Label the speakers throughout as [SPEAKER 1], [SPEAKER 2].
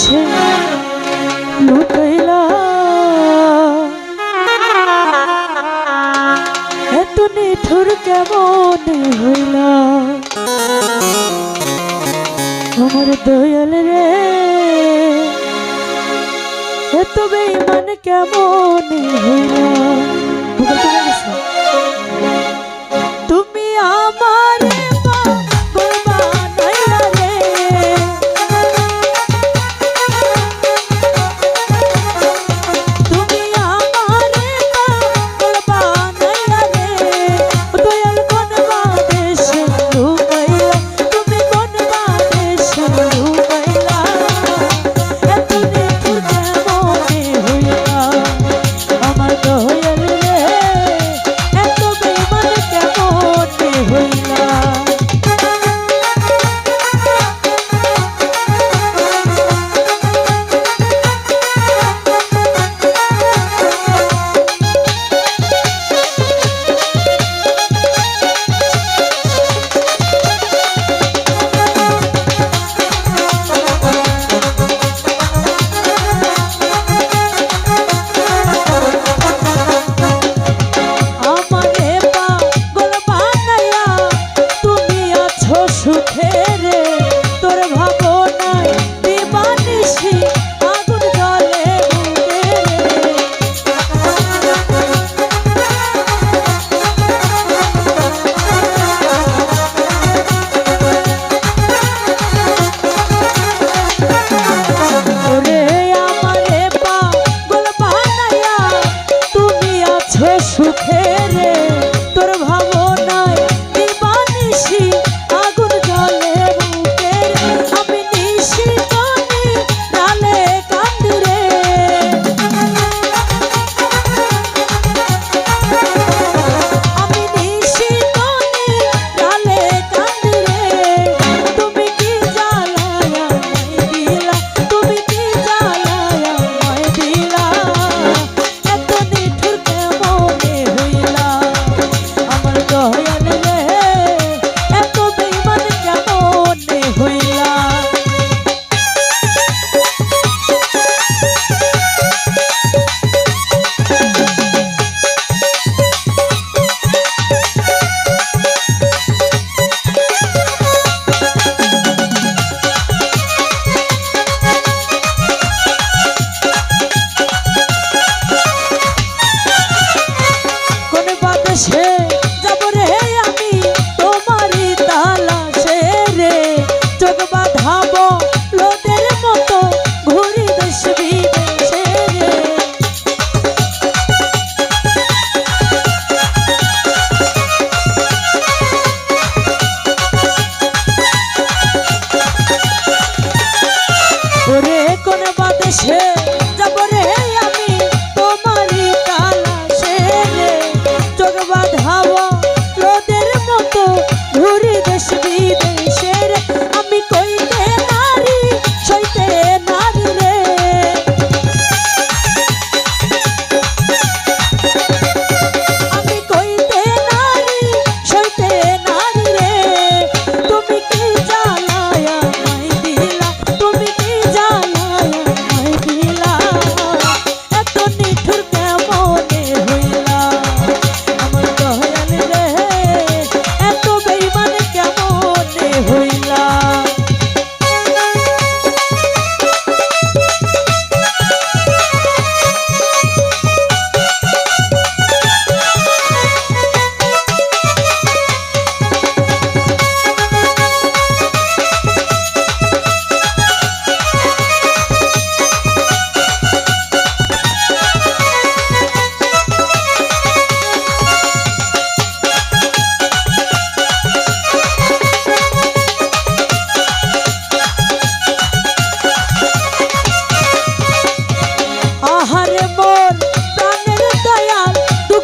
[SPEAKER 1] সে লুটাইলা। এত নিঠুর কেমন হইলা। আমার দয়াল রে এত বেইমান কেমন হইলা।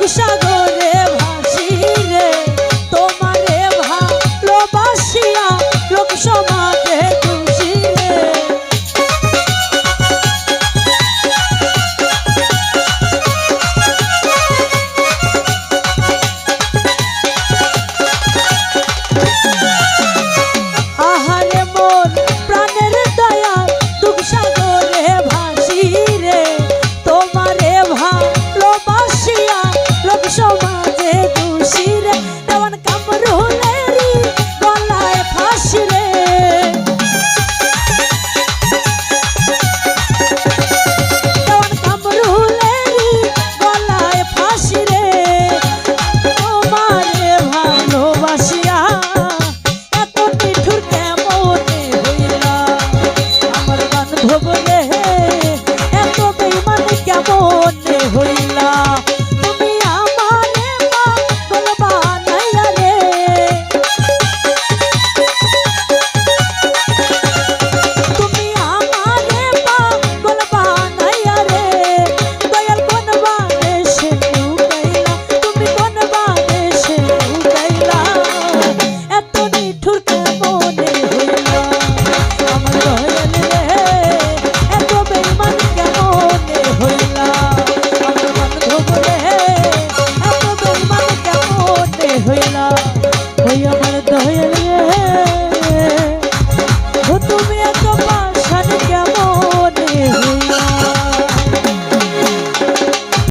[SPEAKER 1] Michelle. 回来